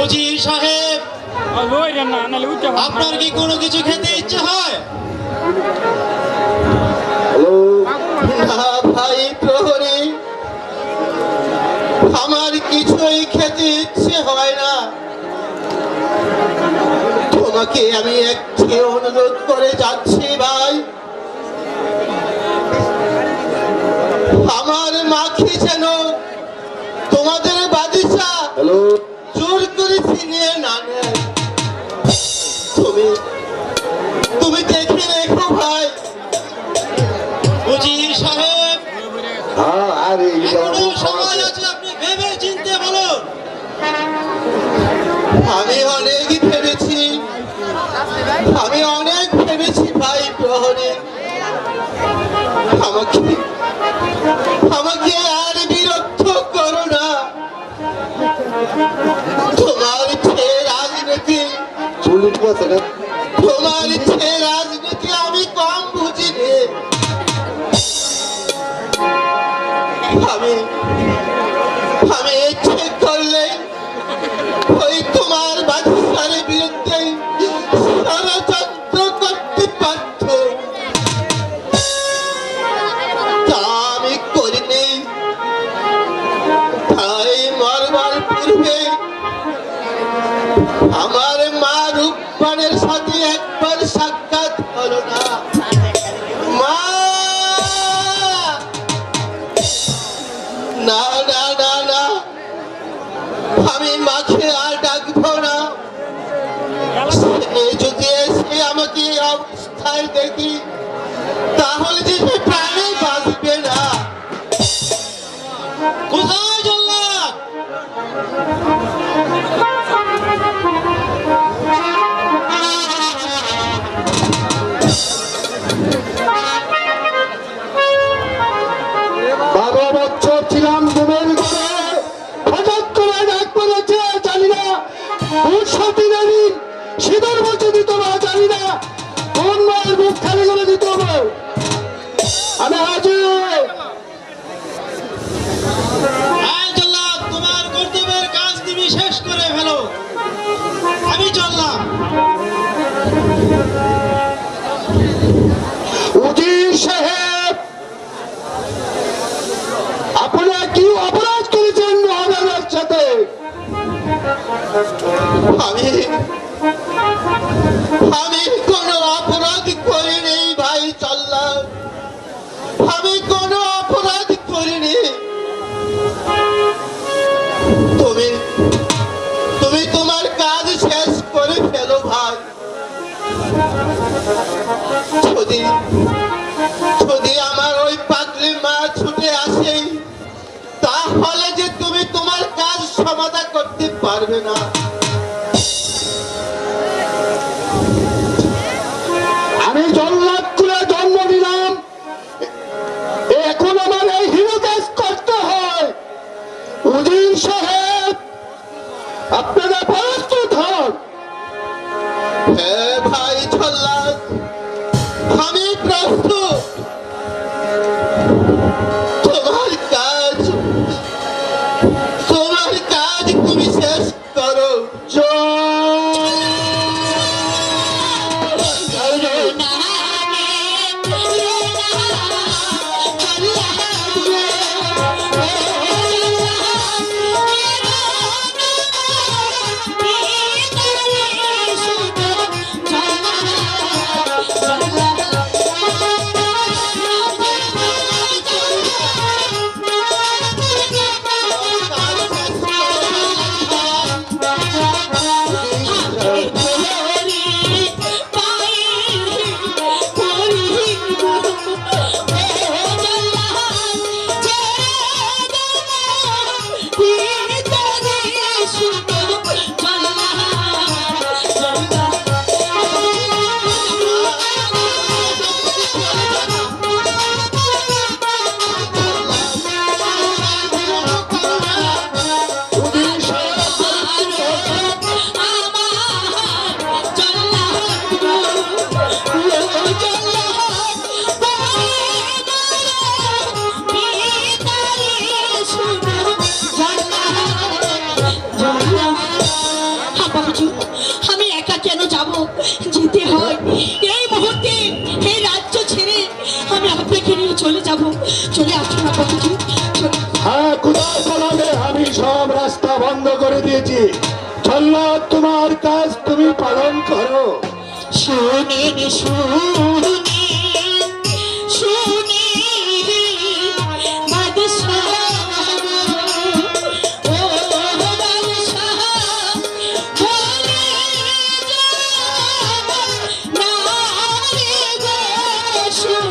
উজির সাহেব আপনার কি কোনো কিছু খেতে ইচ্ছে হয়? ভাই প্রহরী আমার কিছুই খেতে ইচ্ছে হয় না। তোমাকে আমি একটি অনুরোধ করে যাচ্ছি ভাই। আমার মাখি যেন তোমাদের বাদিশা জোর করে ছিনিয়ে না তুমি তুমি দেখে রেখো ভাই। উজির সাহেব? হ্যাঁ সময় আছে আপনি ভেবে চিনতে বলুন আমি অনেক ভেবেছি। আমি অনেক ভেবেছি ভাই প্রহরে। আমাকে আমাকে আর বিরক্ত করো না। তোমার ছে রাজনীতি তোমার যে রাজনীতি আমি কম বুঝি। আমি আমি কোনো অপরাধ করিনি, ভাই চললাম আমি কোনো অপরাধ করিনি। তুমি তুমি তোমার কাজ শেষ করে ফেলো, ভাই। কাজ সমাধান করতে পারবে না। যেতে হয়। এই মুহূর্তে এই রাজ্য ছেড়ে আমি আপনাকে নিয়ে চলে যাব। চলে আসুন না বাবুজি হ্যাঁ আমি সব রাস্তা বন্ধ করে দিয়েছি। জল্লাদ তোমার কাজ তুমি পালন করো। শুন শুনে শুনে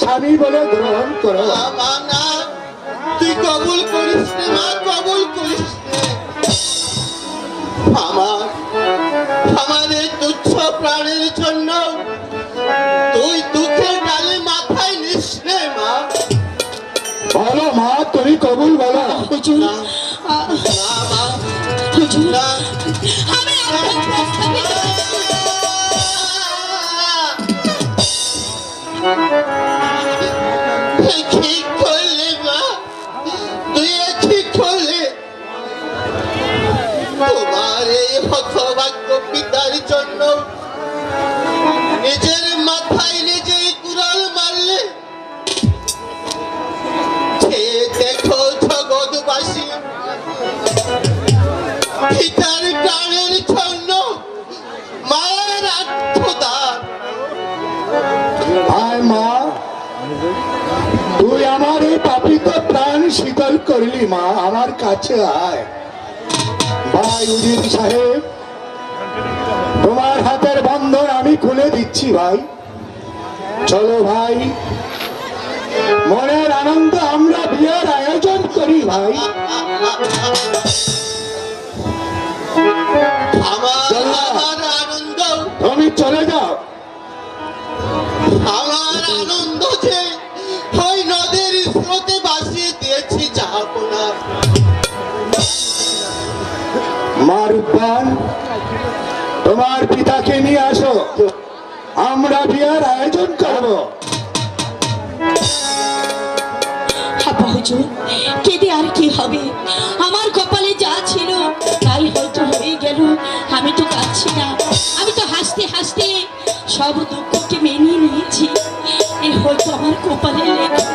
স্বামী বলে গ্রহণ করো মা, মা না তুই কবুল করিস মা কবুল করিস। আমার আমাদের তুচ্ছ প্রাণের জন্য তুই দুঃখের ডালে মাথায় নিস রে মা বলো মা তুমি কবুল বলো হুজুর না। মা হুজুর আমি ঠিক করলে মা? তুই ঠিক করলে? তোমার এই হতভাগ্য পিতার জন্য নিজের মাথায় নিজেই শীতল করলি মা আমার কাছে আয়। ভাই উজির সাহেব তোমার হাতের বন্ধন আমি খুলে দিচ্ছি ভাই। চলো ভাই। মনের আনন্দ আমরা বিয়ের আয়োজন করি ভাই। আমার আনন্দ। তুমি চলে যাও। আমার আনন্দ রূপবান তোমার পিতাকে নিয়ে আসো। আমরা বিয়ের আয়োজন করব। আর কি হবে? আমার কপালে যা ছিল, তাই হয়তো হয়ে গেল। আমি তো কাঁদছি না। আমি তো হাসতে হাসতে সব দুঃখকে মেনে নিয়েছি। এ হয়তো আমার কপালে লেখা